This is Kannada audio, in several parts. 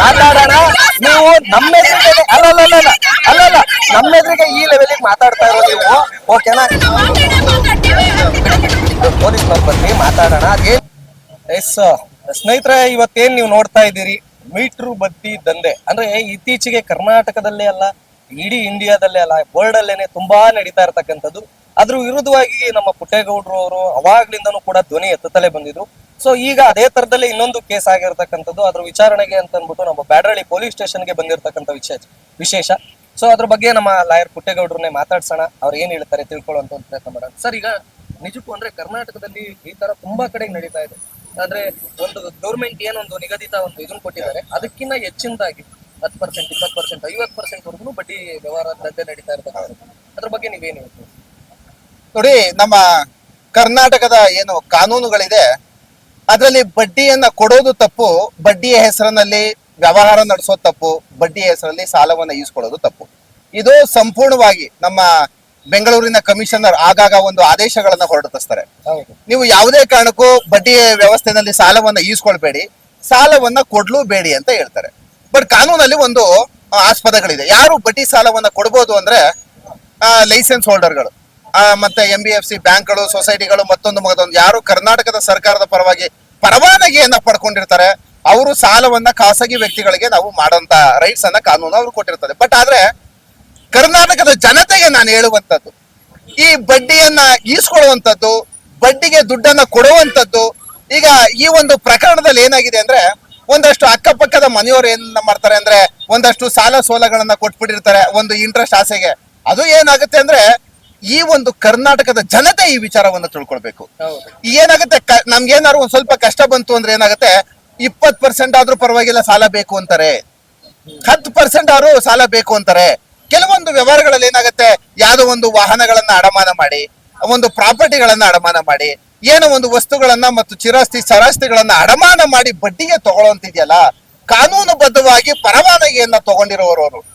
ಮಾತಾಡೋಣ? ನೀವು ನಮ್ಮ ಎದುರಿಗೆ ಅಲ್ಲಲ್ಲ ಅಲ್ಲಲ್ಲ ನಮ್ಮ ಎದುರಿಗೆ ಈ ಲೆವೆಲಿಗೆ ಮಾತಾಡ್ತಾ ಇರೋ ನೀವು. ಓಕೆನಾ ಪೊಲೀಸ್ನವ್ರು ಬನ್ನಿ ಮಾತಾಡೋಣ. ಅದೇನ್ ಎಸ್ ಸ್ನೇಹಿತರೆ, ಇವತ್ತೇನ್ ನೀವು ನೋಡ್ತಾ ಇದ್ದೀರಿ? ಮೀಟ್ರು, ಬತ್ತಿ, ದಂಧೆ. ಅಂದ್ರೆ ಇತ್ತೀಚೆಗೆ ಕರ್ನಾಟಕದಲ್ಲೇ ಅಲ್ಲ, ಇಡೀ ಇಂಡಿಯಾದಲ್ಲೇ ಅಲ್ಲ ವರ್ಲ್ಡ್ ಅಲ್ಲೇನೆ ತುಂಬಾ ನಡೀತಾ ಇರ್ತಕ್ಕಂಥದ್ದು. ಅದ್ರ ವಿರುದ್ಧವಾಗಿ ನಮ್ಮ ಪುಟ್ಟೇಗೌಡರು ಅವರು ಅವಾಗ್ಲಿಂದನೂ ಕೂಡ ಧ್ವನಿ ಎತ್ತುತ್ತಲೇ ಬಂದಿದ್ರು. ಸೊ ಈಗ ಅದೇ ತರದಲ್ಲಿ ಇನ್ನೊಂದು ಕೇಸ್ ಆಗಿರ್ತಕ್ಕಂಥದ್ದು. ಅದ್ರ ವಿಚಾರಣೆಗೆ ಅಂತ ಅಂದ್ಬಿಟ್ಟು ನಮ್ಮ ಬ್ಯಾಡ್ರಳ್ಳಿ ಪೊಲೀಸ್ ಸ್ಟೇಷನ್ಗೆ ಬಂದಿರತಕ್ಕಂಥ ವಿಶೇಷ ವಿಶೇಷ. ಸೊ ಅದ್ರ ಬಗ್ಗೆ ನಮ್ಮ ಲಾಯರ್ ಪುಟ್ಟೇಗೌಡ್ರನ್ನೇ ಮಾತಾಡ್ಸೋಣ. ಅವ್ರು ಏನ್ ಹೇಳ್ತಾರೆ ತಿಳ್ಕೊಳ್ಳುವಂತ ಅಂತ ಪ್ರಯತ್ನ ಮಾಡೋಣ. ಸರ್ ಈಗ ನಿಜಕ್ಕೂ ಅಂದ್ರೆ ಕರ್ನಾಟಕದಲ್ಲಿ ಈ ತರ ತುಂಬಾ ಕಡೆ ನಡೀತಾ ಇದೆ. ಅಂದ್ರೆ ಒಂದು ಗೌರ್ಮೆಂಟ್ ಏನೊಂದು ನಿಗದಿತ ಒಂದು ಇದನ್ನ ಕೊಟ್ಟಿದ್ದಾರೆ ಅದಕ್ಕಿಂತ ಹೆಚ್ಚಿನದಾಗಿ ಹತ್ತು ಪರ್ಸೆಂಟ್ ಇಪ್ಪತ್ತು ಪರ್ಸೆಂಟ್ ಐವತ್ತು ಪರ್ಸೆಂಟ್ ವರ್ಗು ಬಡ್ಡಿ ವ್ಯವಹಾರ ದಂಧೆ ನಡೀತಾ ಇರ್ತಕ್ಕಂಥದ್ದು. ಅದ್ರ ಬಗ್ಗೆ ನೀವೇನು ಹೇಳ್ತೀವಿ ನೋಡಿ, ನಮ್ಮ ಕರ್ನಾಟಕದ ಏನು ಕಾನೂನುಗಳಿದೆ ಅದರಲ್ಲಿ ಬಡ್ಡಿಯನ್ನ ಕೊಡೋದು ತಪ್ಪು ಬಡ್ಡಿಯ ಹೆಸರಿನಲ್ಲಿ ವ್ಯವಹಾರ ನಡೆಸೋದು ತಪ್ಪು ಬಡ್ಡಿಯ ಹೆಸರಲ್ಲಿ ಸಾಲವನ್ನ ಈಸ್ಕೊಳ್ಳೋದು ತಪ್ಪು. ಇದು ಸಂಪೂರ್ಣವಾಗಿ ನಮ್ಮ ಬೆಂಗಳೂರಿನ ಕಮಿಷನರ್ ಆಗಾಗ ಒಂದು ಆದೇಶಗಳನ್ನ ಹೊರಡಿಸ್ತಾರೆ. ನೀವು ಯಾವುದೇ ಕಾರಣಕ್ಕೂ ಬಡ್ಡಿ ವ್ಯವಸ್ಥೆನಲ್ಲಿ ಸಾಲವನ್ನ ಈಸ್ಕೊಳ್ಬೇಡಿ ಸಾಲವನ್ನ ಕೊಡ್ಲೂಬೇಡಿ ಅಂತ ಹೇಳ್ತಾರೆ. ಬಟ್ ಕಾನೂನಲ್ಲಿ ಒಂದು ಆಸ್ಪದಗಳಿದೆ. ಯಾರು ಬಡ್ಡಿ ಸಾಲವನ್ನ ಕೊಡ್ಬೋದು ಅಂದ್ರೆ ಲೈಸೆನ್ಸ್ ಹೋಲ್ಡರ್ಗಳು ಮತ್ತೆ ಎಂ ಬಿ ಎಫ್ ಸಿ ಬ್ಯಾಂಕ್ಗಳು, ಸೊಸೈಟಿಗಳು, ಮತ್ತೊಂದು ಮಗದೊಂದು. ಯಾರು ಕರ್ನಾಟಕದ ಸರ್ಕಾರದ ಪರವಾಗಿ ಪರವಾನಗಿಯನ್ನ ಪಡ್ಕೊಂಡಿರ್ತಾರೆ, ಅವರು ಸಾಲವನ್ನ ಖಾಸಗಿ ವ್ಯಕ್ತಿಗಳಿಗೆ ನಾವು ಮಾಡುವಂತ ರೈಟ್ಸ್ ಅನ್ನ ಕಾನೂನು ಅವರು ಕೊಟ್ಟಿರ್ತಾರೆ. ಬಟ್ ಆದ್ರೆ ಕರ್ನಾಟಕದ ಜನತೆಗೆ ನಾನು ಹೇಳುವಂತದ್ದು ಈ ಬಡ್ಡಿಯನ್ನ ಈಸ್ಕೊಳ್ಳುವಂಥದ್ದು, ಬಡ್ಡಿಗೆ ದುಡ್ಡನ್ನ ಕೊಡುವಂಥದ್ದು, ಈಗ ಈ ಒಂದು ಪ್ರಕರಣದಲ್ಲಿ ಏನಾಗಿದೆ ಅಂದ್ರೆ ಒಂದಷ್ಟು ಅಕ್ಕಪಕ್ಕದ ಮನೆಯವರು ಏನ್ ಮಾಡ್ತಾರೆ ಅಂದ್ರೆ ಒಂದಷ್ಟು ಸಾಲ ಸೋಲಗಳನ್ನ ಕೊಟ್ಬಿಟ್ಟಿರ್ತಾರೆ, ಒಂದು ಇಂಟ್ರೆಸ್ಟ್ ಆಸೆಗೆ. ಅದು ಏನಾಗುತ್ತೆ ಅಂದ್ರೆ ಈ ಒಂದು ಕರ್ನಾಟಕದ ಜನತೆ ಈ ವಿಚಾರವನ್ನು ತಿಳ್ಕೊಳ್ಬೇಕು. ಏನಾಗುತ್ತೆ ಕ- ನಮ್ಗೇನಾದ್ರು ಒಂದ್ ಸ್ವಲ್ಪ ಕಷ್ಟ ಬಂತು ಅಂದ್ರೆ ಏನಾಗುತ್ತೆ ಇಪ್ಪತ್ ಪರ್ಸೆಂಟ್ ಆದ್ರೂ ಪರವಾಗಿಲ್ಲ, ಸಾಲ ಬೇಕು ಅಂತಾರೆ. ಹತ್ತು ಪರ್ಸೆಂಟ್ ಆದ್ರೂ ಸಾಲ ಬೇಕು ಅಂತಾರೆ. ಕೆಲವೊಂದು ವ್ಯವಹಾರಗಳಲ್ಲಿ ಏನಾಗುತ್ತೆ, ಯಾವ್ದೋ ಒಂದು ವಾಹನಗಳನ್ನ ಅಡಮಾನ ಮಾಡಿ, ಒಂದು ಪ್ರಾಪರ್ಟಿಗಳನ್ನ ಅಡಮಾನ ಮಾಡಿ, ಏನೋ ಒಂದು ವಸ್ತುಗಳನ್ನ ಮತ್ತು ಚಿರಾಸ್ತಿ ಸರಾಸ್ತಿಗಳನ್ನ ಅಡಮಾನ ಮಾಡಿ ಬಡ್ಡಿಗೆ ತಗೊಳ್ಳೋಂತಿದೆಯಲ್ಲ ಕಾನೂನುಬದ್ಧವಾಗಿ ಪರವಾನಗಿಯನ್ನ ತಗೊಂಡಿರೋರು ಅವರು.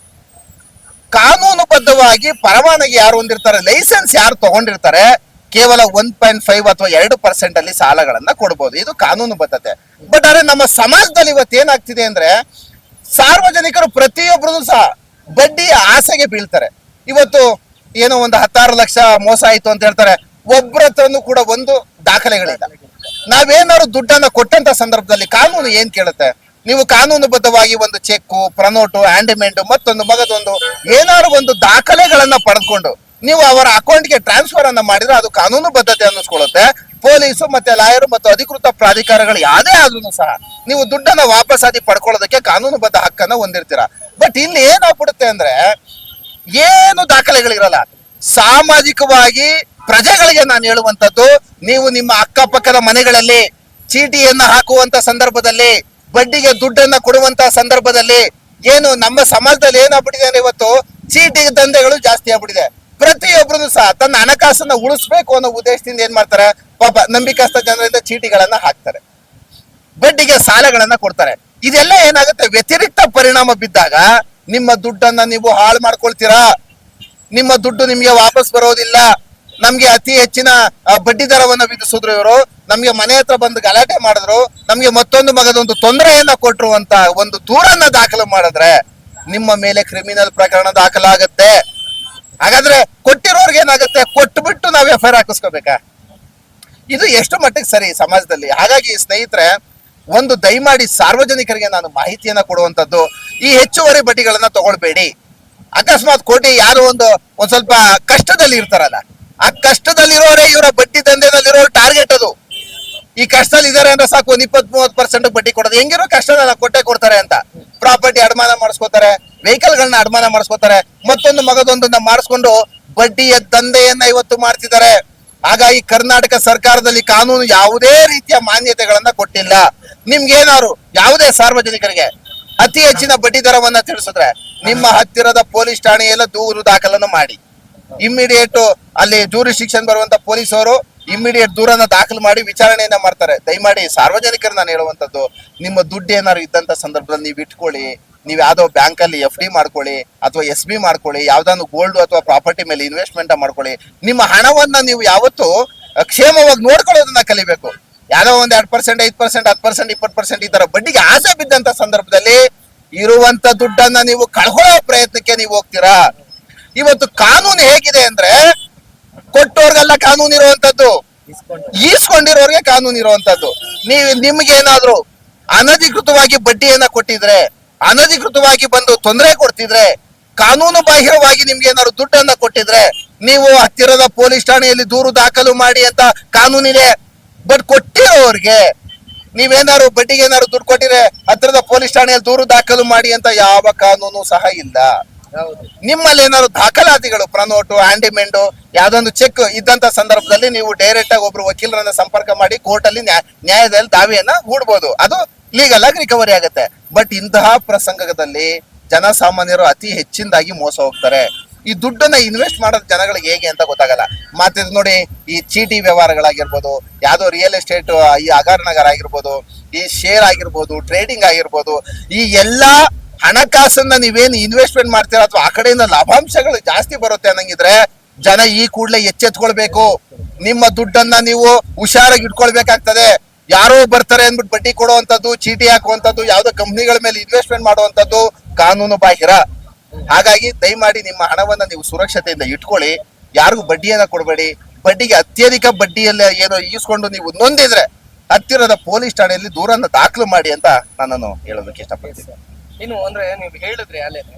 ಕಾನೂನುಬದ್ಧವಾಗಿ ಪರವಾನಗಿ ಯಾರು ಹೊಂದಿರ್ತಾರೆ, ಲೈಸೆನ್ಸ್ ಯಾರು ತಗೊಂಡಿರ್ತಾರೆ, ಕೇವಲ ಒನ್ ಪಾಯಿಂಟ್ ಫೈವ್ ಅಥವಾ ಎರಡು ಪರ್ಸೆಂಟ್ ಅಲ್ಲಿ ಸಾಲಗಳನ್ನ ಕೊಡಬಹುದು ಇದು ಕಾನೂನು ಬದ್ಧತೆ ಬಟ್ ಆದ್ರೆ ನಮ್ಮ ಸಮಾಜದಲ್ಲಿ ಇವತ್ತು ಏನಾಗ್ತಿದೆ ಅಂದ್ರೆ, ಸಾರ್ವಜನಿಕರು ಪ್ರತಿಯೊಬ್ಬರು ಸಹ ಬಡ್ಡಿ ಆಸೆಗೆ ಬೀಳ್ತಾರೆ. ಇವತ್ತು ಏನೋ ಒಂದು ಹತ್ತಾರು ಲಕ್ಷ ಮೋಸ ಆಯ್ತು ಅಂತ ಹೇಳ್ತಾರೆ ಒಬ್ಬರ ಹತ್ರನೂ ಕೂಡ ಒಂದು ದಾಖಲೆಗಳಿಲ್ಲ. ನಾವೇನಾದ್ರು ದುಡ್ಡನ್ನ ಕೊಟ್ಟಂತ ಸಂದರ್ಭದಲ್ಲಿ ಕಾನೂನು ಏನ್ ಕೇಳುತ್ತೆ? ನೀವು ಕಾನೂನುಬದ್ಧವಾಗಿ ಒಂದು ಚೆಕ್ ಪ್ರನೋಟು, ಆಂಡಿಮೆಂಟ್, ಮತ್ತೊಂದು ಮಗದೊಂದು, ಏನಾದ್ರು ಒಂದು ದಾಖಲೆಗಳನ್ನ ಪಡೆದುಕೊಂಡು ನೀವು ಅವರ ಅಕೌಂಟ್ಗೆ ಟ್ರಾನ್ಸ್ಫರ್ ಅನ್ನ ಮಾಡಿದ್ರೆ ಅದು ಕಾನೂನು ಬದ್ಧತೆ ಅನ್ನಿಸ್ಕೊಳ್ಳುತ್ತೆ. ಪೊಲೀಸು ಮತ್ತೆ ಲಾಯರು ಮತ್ತು ಅಧಿಕೃತ ಪ್ರಾಧಿಕಾರಗಳು ಯಾವುದೇ ಆದ್ರೂ ಸಹ ನೀವು ದುಡ್ಡನ್ನ ವಾಪಸ್ಸಾಗಿ ಪಡ್ಕೊಳ್ಳೋದಕ್ಕೆ ಕಾನೂನುಬದ್ಧ ಹಕ್ಕನ್ನ ಹೊಂದಿರ್ತೀರ. ಬಟ್ ಇಲ್ಲಿ ಏನಾಗ್ಬಿಡುತ್ತೆ ಅಂದ್ರೆ ಏನು ದಾಖಲೆಗಳಿರಲ್ಲ. ಸಾಮಾಜಿಕವಾಗಿ ಪ್ರಜೆಗಳಿಗೆ ನಾನು ಹೇಳುವಂತದ್ದು ನೀವು ನಿಮ್ಮ ಅಕ್ಕಪಕ್ಕದ ಮನೆಗಳಲ್ಲಿ ಚೀಟಿಯನ್ನ ಹಾಕುವಂತ ಸಂದರ್ಭದಲ್ಲಿ ಬಡ್ಡಿಗೆ ದುಡ್ಡನ್ನ ಕೊಡುವಂತ ಸಂದರ್ಭದಲ್ಲಿ ಏನು ನಮ್ಮ ಸಮಾಜದಲ್ಲಿ ಏನಾಗ್ಬಿಟ್ಟಿದೆ ಅಂದ್ರೆ ಇವತ್ತು ಚೀಟಿ ದಂಧೆಗಳು ಜಾಸ್ತಿ ಆಗ್ಬಿಟ್ಟಿದೆ. ಪ್ರತಿಯೊಬ್ಬರು ಸಹ ತನ್ನ ಹಣಕಾಸನ್ನ ಉಳಿಸ್ಬೇಕು ಅನ್ನೋ ಉದ್ದೇಶದಿಂದ ಏನ್ ಮಾಡ್ತಾರೆ? ಪಾಪ ನಂಬಿಕಸ್ಥ ಜನರಿಂದ ಚೀಟಿಗಳನ್ನ ಹಾಕ್ತಾರೆ. ಬಡ್ಡಿಗೆ ಸಾಲಗಳನ್ನ ಕೊಡ್ತಾರೆ. ಇದೆಲ್ಲ ಏನಾಗುತ್ತೆ? ವ್ಯತಿರಿಕ್ತ ಪರಿಣಾಮ ಬಿದ್ದಾಗ ನಿಮ್ಮ ದುಡ್ಡನ್ನ ನೀವು ಹಾಳು ಮಾಡ್ಕೊಳ್ತೀರಾ? ನಿಮ್ಮ ದುಡ್ಡು ನಿಮ್ಗೆ ವಾಪಸ್ ಬರೋದಿಲ್ಲ. ನಮ್ಗೆ ಅತಿ ಹೆಚ್ಚಿನ ಬಡ್ಡಿ ದರವನ್ನ ವಿಧಿಸಿದ್ರು ಇವರು. ನಮ್ಗೆ ಮನೆ ಹತ್ರ ಬಂದು ಗಲಾಟೆ ಮಾಡಿದ್ರು. ನಮ್ಗೆ ಮತ್ತೊಂದು ಮಗದೊಂದು ತೊಂದರೆಯನ್ನ ಕೊಟ್ರು ಅಂತ ಒಂದು ದೂರನ್ನ ದಾಖಲು ಮಾಡಿದ್ರೆ ನಿಮ್ಮ ಮೇಲೆ ಕ್ರಿಮಿನಲ್ ಪ್ರಕರಣ ದಾಖಲಾಗತ್ತೆ. ಹಾಗಾದ್ರೆ ಕೊಟ್ಟಿರೋರ್ಗೆ ಏನಾಗುತ್ತೆ? ಕೊಟ್ಟು ಬಿಟ್ಟು ನಾವ್ ಎಫ್ ಐ ಇದು ಎಷ್ಟು ಮಟ್ಟಿಗೆ ಸರಿ ಸಮಾಜದಲ್ಲಿ? ಹಾಗಾಗಿ ಸ್ನೇಹಿತರೆ, ಒಂದು ದಯಮಾಡಿ ಸಾರ್ವಜನಿಕರಿಗೆ ನಾನು ಮಾಹಿತಿಯನ್ನ ಕೊಡುವಂತದ್ದು ಈ ಹೆಚ್ಚುವರಿ ಬಡ್ಡಿಗಳನ್ನ ತಗೊಳ್ಬೇಡಿ. ಅಕಸ್ಮಾತ್ ಕೋಟಿ ಯಾರು ಒಂದು, ಒಂದ್ ಸ್ವಲ್ಪ ಕಷ್ಟದಲ್ಲಿ ಇರ್ತಾರಲ್ಲ ಆ ಕಷ್ಟದಲ್ಲಿರೋರೇ ಇವರ ಬಡ್ಡಿ ದಂಧೆದಲ್ಲಿರೋ ಟಾರ್ಗೆಟ್ ಅದು. ಈ ಕಷ್ಟದಲ್ಲಿ ಇದಾರೆ ಅಂದ್ರೆ ಸಾಕು, ಒಂದ್ ಇಪ್ಪತ್ ಮೂವತ್ ಪರ್ಸೆಂಟ್ ಬಡ್ಡಿ ಕೊಡೋದು. ಹೆಂಗಿರೋ ಕಷ್ಟದಲ್ಲ ಕೊಟ್ಟೆ ಕೊಡ್ತಾರೆ ಅಂತ. ಪ್ರಾಪರ್ಟಿ ಅಡಮಾನ ಮಾಡಿಸ್ಕೋತಾರೆ ವೆಹಿಕಲ್ ಗಳನ್ನ ಅಡಮಾನ ಮಾಡಿಸ್ಕೋತಾರೆ, ಮತ್ತೊಂದು ಮಗದೊಂದನ್ನ ಮಾಡಿಸ್ಕೊಂಡು ಬಡ್ಡಿಯ ದಂಧೆಯನ್ನ ಇವತ್ತು ಮಾಡ್ತಿದ್ದಾರೆ. ಹಾಗಾಗಿ ಕರ್ನಾಟಕ ಸರ್ಕಾರದಲ್ಲಿ ಕಾನೂನು ಯಾವುದೇ ರೀತಿಯ ಮಾನ್ಯತೆಗಳನ್ನ ಕೊಟ್ಟಿಲ್ಲ. ನಿಮ್ಗೇನಾದ್ರು ಯಾವುದೇ ಸಾರ್ವಜನಿಕರಿಗೆ ಅತಿ ಹೆಚ್ಚಿನ ಬಡ್ಡಿ ದರವನ್ನ ತಿಳಿಸಿದ್ರೆ ನಿಮ್ಮ ಹತ್ತಿರದ ಪೊಲೀಸ್ ಠಾಣೆಯಲ್ಲ ದೂರು ದಾಖಲನ್ನು ಮಾಡಿ. ಇಮ್ಮಿಡಿಯೇಟ್ ಅಲ್ಲಿ ಜೂರಿಸ್ಟಿಕ್ಷನ್ ಬರುವಂತ ಪೊಲೀಸರು ಇಮ್ಮಿಡಿಯೇಟ್ ದೂರನ್ನ ದಾಖಲು ಮಾಡಿ ವಿಚಾರಣೆಯನ್ನ ಮಾಡ್ತಾರೆ. ದಯಮಾಡಿ ಸಾರ್ವಜನಿಕರು ನಾನು ಹೇಳುವಂತದ್ದು, ನಿಮ್ಮ ದುಡ್ಡು ಏನಾದ್ರು ಇದ್ದಂತ ಸಂದರ್ಭದಲ್ಲಿ ನೀವು ಇಟ್ಕೊಳ್ಳಿ, ನೀವು ಯಾವ್ದೋ ಬ್ಯಾಂಕ್ ಅಲ್ಲಿ ಎಫ್ ಡಿ ಮಾಡ್ಕೊಳ್ಳಿ, ಅಥವಾ ಎಸ್ ಬಿ ಮಾಡ್ಕೊಳ್ಳಿ, ಯಾವ್ದಾದ್ರು ಗೋಲ್ಡ್ ಅಥವಾ ಪ್ರಾಪರ್ಟಿ ಮೇಲೆ ಇನ್ವೆಸ್ಟ್ಮೆಂಟ್ ಮಾಡ್ಕೊಳ್ಳಿ, ನಿಮ್ಮ ಹಣವನ್ನ ನೀವು ಯಾವತ್ತು ಕ್ಷೇಮವಾಗಿ ನೋಡ್ಕೊಳ್ಳೋದನ್ನ ಕಲಿಬೇಕು. ಯಾರೋ ಒಂದ್ ಎರಡ್ ಪರ್ಸೆಂಟ್ ಐದ್ ಪರ್ಸೆಂಟ್ ಹತ್ತು ಪರ್ಸೆಂಟ್ ಇಪ್ಪತ್ತು ಪರ್ಸೆಂಟ್ ಈ ತರ ಬಡ್ಡಿಗೆ ಆಸೆ ಬಿದ್ದಂತ ಸಂದರ್ಭದಲ್ಲಿ ಇರುವಂತ ದುಡ್ಡನ್ನ ನೀವು ಕಳ್ಕೊಳ್ಳೋ ಪ್ರಯತ್ನಕ್ಕೆ ನೀವು ಹೋಗ್ತೀರಾ? ಇವತ್ತು ಕಾನೂನು ಹೇಗಿದೆ ಅಂದ್ರೆ ಕೊಟ್ಟವ್ರಿಗೆಲ್ಲ ಕಾನೂನು ಇರುವಂತದ್ದು. ಈಸ್ಕೊಂಡಿರೋರ್ಗೆ ಕಾನೂನು ಇರುವಂತದ್ದು. ನೀವು ನಿಮ್ಗೇನಾದ್ರೂ ಅನಧಿಕೃತವಾಗಿ ಬಡ್ಡಿಯನ್ನ ಕೊಟ್ಟಿದ್ರೆ, ಅನಧಿಕೃತವಾಗಿ ಬಂದು ತೊಂದರೆ ಕೊಡ್ತಿದ್ರೆ, ಕಾನೂನು ಬಾಹಿರವಾಗಿ ನಿಮ್ಗೆ ಏನಾದ್ರು ದುಡ್ಡನ್ನ ಕೊಟ್ಟಿದ್ರೆ, ನೀವು ಹತ್ತಿರದ ಪೊಲೀಸ್ ಠಾಣೆಯಲ್ಲಿ ದೂರು ದಾಖಲು ಮಾಡಿ ಅಂತ ಕಾನೂನಿದೆ. ಬಟ್ ಕೊಟ್ಟಿರೋರ್ಗೆ ನೀವೇನಾದ್ರು ಬಡ್ಡಿಗೆ ಏನಾದ್ರು ದುಡ್ಡು ಕೊಟ್ಟಿದ್ರೆ ಹತ್ತಿರದ ಪೊಲೀಸ್ ಠಾಣೆಯಲ್ಲಿ ದೂರು ದಾಖಲು ಮಾಡಿ ಅಂತ ಯಾವ ಕಾನೂನು ಸಹ ಇಲ್ಲ. ನಿಮ್ಮಲ್ಲಿ ಏನಾದ್ರು ದಾಖಲಾತಿಗಳು ಪ್ರನೋಟು ಆಂಡಿಮೆಂಡು ಯಾವ್ದೊಂದು ಚೆಕ್ ಇದ್ದಂತ ಸಂದರ್ಭದಲ್ಲಿ ನೀವು ಡೈರೆಕ್ಟ್ ಆಗಿ ಒಬ್ರು ವಕೀಲರನ್ನ ಸಂಪರ್ಕ ಮಾಡಿ ಕೋರ್ಟ್ ಅಲ್ಲಿ ನ್ಯಾ- ನ್ಯಾಯದಲ್ಲಿ ದಾವೆಯನ್ನ ಹೂಡ್ಬೋದು. ಅದು ಲೀಗಲ್ ಆಗಿ ರಿಕವರಿ ಆಗುತ್ತೆ. ಬಟ್ ಇಂತಹ ಪ್ರಸಂಗದಲ್ಲಿ ಜನಸಾಮಾನ್ಯರು ಅತಿ ಹೆಚ್ಚಿನದಾಗಿ ಮೋಸ ಹೋಗ್ತಾರೆ. ಈ ದುಡ್ಡನ್ನ ಇನ್ವೆಸ್ಟ್ ಮಾಡೋದು ಜನಗಳಿಗೆ ಹೇಗೆ ಅಂತ ಗೊತ್ತಾಗಲ್ಲ. ಮತ್ತೆ ನೋಡಿ, ಈ ಚೀಟಿ ವ್ಯವಹಾರಗಳಾಗಿರ್ಬೋದು, ಯಾವುದೋ ರಿಯಲ್ ಎಸ್ಟೇಟ್ ಈ ಅಗಾರ್ನಗರ್ ಆಗಿರ್ಬೋದು, ಈ ಶೇರ್ ಆಗಿರ್ಬೋದು ಟ್ರೇಡಿಂಗ್ ಆಗಿರ್ಬೋದು, ಈ ಎಲ್ಲಾ ಹಣಕಾಸನ್ನ ನೀವೇನು ಇನ್ವೆಸ್ಟ್ಮೆಂಟ್ ಮಾಡ್ತೀರಾ ಅಥವಾ ಆ ಕಡೆಯಿಂದ ಲಾಭಾಂಶಗಳು ಜಾಸ್ತಿ ಬರುತ್ತೆ ಅನ್ನಂಗಿದ್ರೆ ಜನ ಈ ಕೂಡಲೇ ಎಚ್ಚೆತ್ಕೊಳ್ಬೇಕು. ನಿಮ್ಮ ದುಡ್ಡನ್ನ ನೀವು ಹುಷಾರಾಗಿ ಇಟ್ಕೊಳ್ಬೇಕಾಗ್ತದೆ. ಯಾರೋ ಬರ್ತಾರೆ ಅಂದ್ಬಿಟ್ಟು ಬಡ್ಡಿ ಕೊಡುವಂತದ್ದು ಚೀಟಿ ಹಾಕುವಂತದ್ದು ಯಾವ್ದೋ ಕಂಪ್ನಿಗಳ ಮೇಲೆ ಇನ್ವೆಸ್ಟ್ಮೆಂಟ್ ಮಾಡುವಂಥದ್ದು ಕಾನೂನು ಬಾಹಿರ. ಹಾಗಾಗಿ ದಯಮಾಡಿ ನಿಮ್ಮ ಹಣವನ್ನ ನೀವು ಸುರಕ್ಷತೆಯಿಂದ ಇಟ್ಕೊಳ್ಳಿ. ಯಾರಿಗೂ ಬಡ್ಡಿಯನ್ನ ಕೊಡಬೇಡಿ. ಬಡ್ಡಿಗೆ ಅತ್ಯಧಿಕ ಬಡ್ಡಿಯಲ್ಲ ಏನೋ ಈಸ್ಕೊಂಡು ನೀವು ನೊಂದಿದ್ರೆ ಹತ್ತಿರದ ಪೊಲೀಸ್ ಠಾಣೆಯಲ್ಲಿ ದೂರನ್ನ ದಾಖಲು ಮಾಡಿ ಅಂತ ನನ್ನನ್ನು ಹೇಳೋದಕ್ಕೆ ಇಷ್ಟಪಡ್ತೀನಿ. ಇನ್ನು ಅಂದ್ರೆ ನೀವು ಹೇಳಿದ್ರೆ ಅಲ್ಲೇನೆ,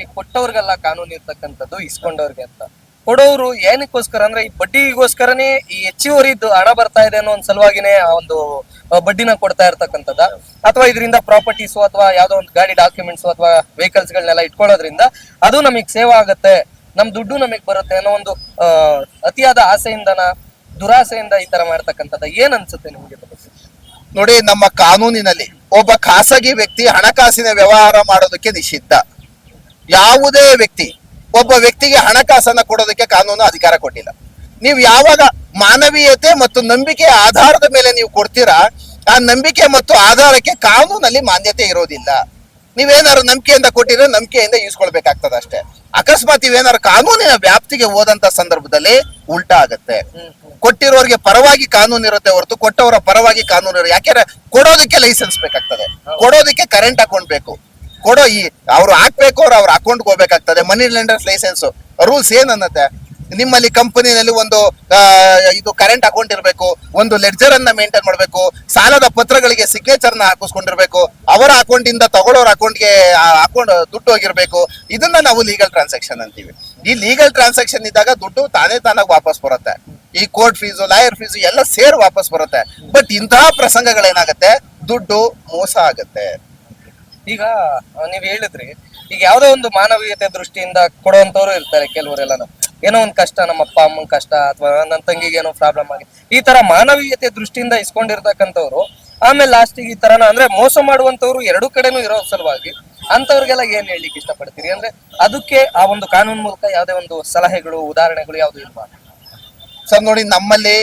ಈ ಕೊಟ್ಟವ್ರಿಗೆಲ್ಲ ಕಾನೂನು ಇರ್ತಕ್ಕಂಥದ್ದು ಇಸ್ಕೊಂಡವ್ರಿಗೆ ಅಂತ. ಕೊಡೋರು ಏನಕ್ಕೋಸ್ಕರ ಅಂದ್ರೆ ಈ ಬಡ್ಡಿಗೋಸ್ಕರನೇ ಈ ಹೆಚ್ಚುವರಿ ಹಣ ಬರ್ತಾ ಇದೆ ಅನ್ನೋ ಒಂದ್ ಸಲುವಾಗಿನೇ ಆ ಒಂದು ಬಡ್ಡಿನ ಕೊಡ್ತಾ ಇರ್ತಕ್ಕಂಥದ್ದ. ಅಥವಾ ಇದರಿಂದ ಪ್ರಾಪರ್ಟೀಸ್ ಅಥವಾ ಯಾವ್ದೋ ಒಂದು ಗಾಡಿ ಡಾಕ್ಯುಮೆಂಟ್ಸ್ ಅಥವಾ ವೆಹಿಕಲ್ಸ್ ಗಳನ್ನೆಲ್ಲ ಇಟ್ಕೊಳ್ಳೋದ್ರಿಂದ ಅದು ನಮಗೆ ಸೇವ್ ಆಗುತ್ತೆ, ನಮ್ ದುಡ್ಡು ನಮಗ್ ಬರುತ್ತೆ ಅನ್ನೋ ಒಂದು ಅತಿಯಾದ ಆಸೆಯಿಂದನ, ದುರಾಸೆಯಿಂದ ಈ ತರ ಮಾಡ್ತಕ್ಕಂಥದ್ದ. ಏನ್ ಅನ್ಸುತ್ತೆ ನಿಮ್ಗೆ? ನೋಡಿ, ನಮ್ಮ ಕಾನೂನಿನಲ್ಲಿ ಒಬ್ಬ ಖಾಸಗಿ ವ್ಯಕ್ತಿ ಹಣಕಾಸಿನ ವ್ಯವಹಾರ ಮಾಡೋದಕ್ಕೆ ನಿಷಿದ್ಧ. ಯಾವುದೇ ವ್ಯಕ್ತಿ, ಒಬ್ಬ ವ್ಯಕ್ತಿಗೆ ಹಣಕಾಸನ್ನ ಕೊಡೋದಕ್ಕೆ ಕಾನೂನು ಅಧಿಕಾರ ಕೊಟ್ಟಿಲ್ಲ. ನೀವು ಯಾವಾಗ ಮಾನವೀಯತೆ ಮತ್ತು ನಂಬಿಕೆ ಆಧಾರದ ಮೇಲೆ ನೀವು ಕೊಡ್ತೀರಾ, ಆ ನಂಬಿಕೆ ಮತ್ತು ಆಧಾರಕ್ಕೆ ಕಾನೂನಲ್ಲಿ ಮಾನ್ಯತೆ ಇರೋದಿಲ್ಲ. ನೀವೇನಾದ್ರು ನಂಬಿಕೆಯಿಂದ ಕೊಟ್ಟಿದ್ರೆ ನಂಬಿಕೆಯಿಂದ ಈಸ್ಕೊಳ್ಬೇಕಾಗ್ತದೆ ಅಷ್ಟೇ. ಅಕಸ್ಮಾತ್ ಇವೇನಾದ್ರು ಕಾನೂನಿನ ವ್ಯಾಪ್ತಿಗೆ ಹೋದಂತ ಸಂದರ್ಭದಲ್ಲಿ ಉಲ್ಟಾ ಆಗತ್ತೆ. ಕೊಟ್ಟಿರೋರಿಗೆ ಪರವಾಗಿ ಕಾನೂನು ಇರುತ್ತೆ ಹೊರತು ಕೊಟ್ಟವರ ಪರವಾಗಿ ಕಾನೂನು ಇರುತ್ತೆ. ಯಾಕೆಂದ್ರೆ ಕೊಡೋದಕ್ಕೆ ಲೈಸೆನ್ಸ್ ಬೇಕಾಗ್ತದೆ. ಕೊಡೋದಕ್ಕೆ ಕರೆಂಟ್ ಅಕೌಂಟ್ ಬೇಕು. ಕೊಡೋ ಈ ಅವ್ರು ಹಾಕ್ಬೇಕು ಅವ್ರು ಅವ್ರ ಅಕೌಂಟ್ ಹೋಗ್ಬೇಕಾಗ್ತದೆ. ಮನಿ ಲೆಂಡರ್ಸ್ ಲೈಸೆನ್ಸ್ ರೂಲ್ಸ್ ಏನನ್ನತ್ತೆ? ನಿಮ್ಮಲ್ಲಿ ಕಂಪನಿನಲ್ಲಿ ಒಂದು ಇದು ಕರೆಂಟ್ ಅಕೌಂಟ್ ಇರಬೇಕು, ಒಂದು ಲೆಡ್ಜರ್ ಅನ್ನ ಮೇಂಟೈನ್ ಮಾಡಬೇಕು, ಸಾಲದ ಪತ್ರಗಳಿಗೆ ಸಿಗ್ನೇಚರ್ನ ಹಾಕಿಸ್ಕೊಂಡಿರ್ಬೇಕು, ಅವರ ಅಕೌಂಟ್ ಇಂದ ತಗೊಳ್ಳೋರ ಅಕೌಂಟ್ಗೆ ಅಕೌಂಟ್ ದುಡ್ಡು ಹೋಗಿರ್ಬೇಕು, ಇದನ್ನ ನಾವು ಲೀಗಲ್ ಟ್ರಾನ್ಸಾಕ್ಷನ್ ಅಂತೀವಿ. ಈ ಲೀಗಲ್ ಟ್ರಾನ್ಸಾಕ್ಷನ್ ಇದ್ದಾಗ ದುಡ್ಡು ತಾನೇ ತಾನಾಗಿ ವಾಪಸ್ ಬರುತ್ತೆ. ಈ ಕೋರ್ಟ್ ಫೀಸು ಲಾಯರ್ ಫೀಸು ಎಲ್ಲ ಸೇರ್ ವಾಪಸ್ ಬರುತ್ತೆ. ಬಟ್ ಇಂತಹ ಪ್ರಸಂಗಗಳೇನಾಗತ್ತೆ ದುಡ್ಡು ಮೋಸ ಆಗತ್ತೆ. ಈಗ ನೀವ್ ಹೇಳಿದ್ರಿ, ಈಗ ಯಾವ್ದೋ ಒಂದು ಮಾನವೀಯತೆ ದೃಷ್ಟಿಯಿಂದ ಕೊಡುವಂತವ್ರು ಇರ್ತಾರೆ ಕೆಲವರೆಲ್ಲ ಏನೋ ಒಂದು ಕಷ್ಟ ನಮ್ಮ ಅಪ್ಪ ಅಮ್ಮನ ಕಷ್ಟ ಅಥವಾ ನನ್ನ ತಂಗಿಗೆ ಏನೋ ಪ್ರಾಬ್ಲಮ್ ಆಗಿದೆ ಈ ತರ ಮಾನವೀಯತೆ ದೃಷ್ಟಿಯಿಂದ ಇಸ್ಕೊಂಡಿರ್ತಕ್ಕಂಥವ್ರು ಆಮೇಲೆ ಲಾಸ್ಟಿಗೆ ಈ ತರನ ಅಂದ್ರೆ ಮೋಸ ಮಾಡುವಂತವ್ರು ಎರಡು ಕಡೆನೂ ಇರೋ ಸಲುವಾಗಿ ಅಂತವ್ರಿಗೆಲ್ಲ ಏನ್ ಹೇಳಲಿಕ್ಕೆ ಇಷ್ಟಪಡ್ತೀರಿ? ಅಂದ್ರೆ ಅದಕ್ಕೆ ಆ ಒಂದು ಕಾನೂನು ಮೂಲಕ ಯಾವುದೇ ಒಂದು ಸಲಹೆಗಳು ಉದಾಹರಣೆಗಳು ಯಾವುದು ಇಲ್ವಾ? ಸರ್ ನೋಡಿ ನಮ್ಮಲ್ಲಿ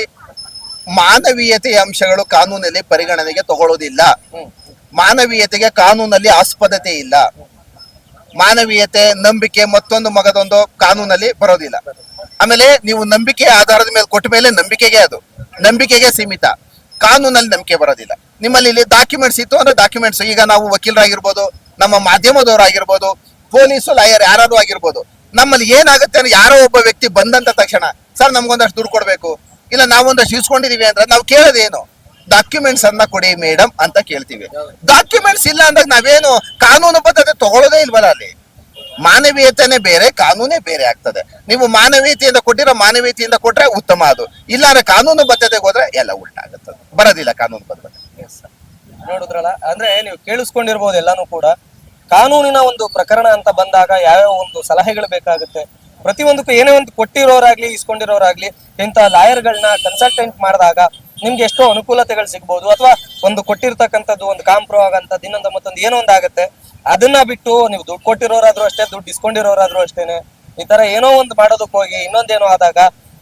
ಮಾನವೀಯತೆಯ ಅಂಶಗಳು ಕಾನೂನಲ್ಲಿ ಪರಿಗಣನೆಗೆ ತಗೊಳ್ಳೋದಿಲ್ಲ. ಹ್ಮ್. ಮಾನವೀಯತೆಗೆ ಕಾನೂನಲ್ಲಿ ಆಸ್ಪದತೆ ಇಲ್ಲ. ಮಾನವೀಯತೆ, ನಂಬಿಕೆ ಮತ್ತೊಂದು ಮಗದೊಂದು ಕಾನೂನಲ್ಲಿ ಬರೋದಿಲ್ಲ. ಆಮೇಲೆ ನೀವು ನಂಬಿಕೆ ಆಧಾರದ ಮೇಲೆ ಕೊಟ್ಟ ಮೇಲೆ ನಂಬಿಕೆಗೆ ಅದು. ನಂಬಿಕೆಗೆ ಸೀಮಿತ. ಕಾನೂನಲ್ಲಿ ನಂಬಿಕೆ ಬರೋದಿಲ್ಲ. ನಿಮ್ಮಲ್ಲಿ ಇಲ್ಲಿ ಡಾಕ್ಯುಮೆಂಟ್ಸ್ ಇತ್ತು ಅಂದ್ರೆ ಡಾಕ್ಯುಮೆಂಟ್ಸ್ ಈಗ ನಾವು ವಕೀಲರಾಗಿರ್ಬೋದು, ನಮ್ಮ ಮಾಧ್ಯಮದವರಾಗಿರ್ಬೋದು, ಪೊಲೀಸು, ಲಾಯರ್ ಯಾರಾದ್ರೂ ಆಗಿರ್ಬೋದು. ನಮ್ಮಲ್ಲಿ ಏನಾಗುತ್ತೆ ಅಂದ್ರೆ ಯಾರೋ ಒಬ್ಬ ವ್ಯಕ್ತಿ ಬಂದಂತ ತಕ್ಷಣ, ಸರ್, ನಮ್ಗೊಂದಷ್ಟು ದುಡ್ಡು ಕೊಡ್ಬೇಕು. ಇಲ್ಲ, ನಾವೊಂದಷ್ಟು ಇಸ್ಕೊಂಡಿದೀವಿ ಅಂದ್ರೆ ನಾವು ಕೇಳೋದೇನು? ಡಾಕ್ಯುಮೆಂಟ್ಸ್ ಅನ್ನ ಕೊಡಿ ಮೇಡಮ್ ಅಂತ ಕೇಳ್ತೀವಿ. ಡಾಕ್ಯುಮೆಂಟ್ಸ್ ಇಲ್ಲ ಅಂದಾಗ ನಾವೇನು ಕಾನೂನು ಬದ್ಧತೆ ತಗೊಳ್ಳೋದೇ ಇಲ್ವಲ್ಲ ಅಲ್ಲಿ? ಮಾನವೀಯತೆನೇ ಬೇರೆ, ಕಾನೂನೇ ಬೇರೆ ಆಗ್ತದೆ. ನೀವು ಮಾನವೀಯತೆಯಿಂದ ಕೊಟ್ಟಿರೋ ಮಾನವೀಯತೆಯಿಂದ ಕೊಟ್ರೆ ಉತ್ತಮ ಅದು. ಇಲ್ಲ ಅಂದ್ರೆ ಕಾನೂನು ಬದ್ಧತೆಗೆ ಹೋದ್ರೆ ಎಲ್ಲ ಉಲ್ಟಾಗುತ್ತದೆ ಬರೋದಿಲ್ಲ ಕಾನೂನು ಬದ್ಧತೆ. ನೋಡಿದ್ರಲ್ಲ, ಅಂದ್ರೆ ನೀವು ಕೇಳಿಸ್ಕೊಂಡಿರ್ಬೋದು ಎಲ್ಲಾನು ಕೂಡ. ಕಾನೂನಿನ ಒಂದು ಪ್ರಕರಣ ಅಂತ ಬಂದಾಗ ಯಾವ್ಯಾವ ಒಂದು ಸಲಹೆಗಳು ಬೇಕಾಗುತ್ತೆ? ಪ್ರತಿಯೊಂದಕ್ಕೂ ಏನೇ ಒಂದು ಕೊಟ್ಟಿರೋರಾಗ್ಲಿ, ಇಸ್ಕೊಂಡಿರೋರಾಗ್ಲಿ, ಇಂಥ ಲಾಯರ್ಗಳನ್ನ ಕನ್ಸಲ್ಟೆಂಟ್ ಮಾಡಿದಾಗ ನಿಮ್ಗೆ ಎಷ್ಟೋ ಅನುಕೂಲತೆಗಳು ಸಿಗ್ಬೋದು. ಅಥವಾ ಒಂದು ಕೊಟ್ಟಿರ್ತಕ್ಕಂಥದ್ದು, ಒಂದು ಕಾಂಪ್ರೋ ಆಗಂಥದ್ದು, ಇನ್ನೊಂದು ಮತ್ತೊಂದು ಏನೋ ಒಂದು ಆಗುತ್ತೆ. ಅದನ್ನ ಬಿಟ್ಟು ನೀವು ದುಡ್ಡು ಕೊಟ್ಟಿರೋರಾದ್ರೂ ಅಷ್ಟೇ, ದುಡ್ಡು ಇಸ್ಕೊಂಡಿರೋರಾದ್ರೂ ಅಷ್ಟೇನೆ. ಈ ತರ ಏನೋ ಒಂದು ಮಾಡೋದಕ್ಕೆ ಹೋಗಿ ಇನ್ನೊಂದೇನೋ ಆದಾಗ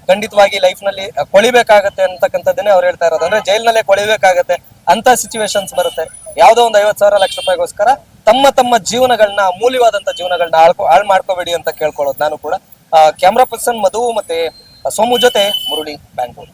ಖಂಡಿತವಾಗಿ ಲೈಫ್ನಲ್ಲಿ ಕೊಳಿಬೇಕಾಗತ್ತೆ ಅಂತಕ್ಕಂಥದ್ದನ್ನೇ ಅವ್ರು ಹೇಳ್ತಾ ಇರೋದು. ಅಂದ್ರೆ ಜೈಲ್ನಲ್ಲೇ ಕೊಳಿಬೇಕಾಗತ್ತೆ ಅಂತ ಸಿಚುವೇಶನ್ಸ್ ಬರುತ್ತೆ. ಯಾವ್ದೋ ಒಂದು ಐವತ್ ಸಾವಿರ ಲಕ್ಷ ರೂಪಾಯಿಗೋಸ್ಕರ ತಮ್ಮ ತಮ್ಮ ಜೀವನಗಳನ್ನ ಅಮೂಲ್ಯವಾದಂತ ಜೀವನಗಳನ್ನ ಹಾಳ್ಕೊ ಹಾಳು ಮಾಡ್ಕೋಬೇಡಿ ಅಂತ ಕೇಳ್ಕೊಳ್ಳೋದು ನಾನು ಕೂಡ. ಕ್ಯಾಮ್ರಾ ಪರ್ಸನ್ ಮಧು ಮತ್ತೆ ಸೋಮು ಜೊತೆ ಮುರುಳಿ, ಬ್ಯಾಂಗ್ಳೂರು.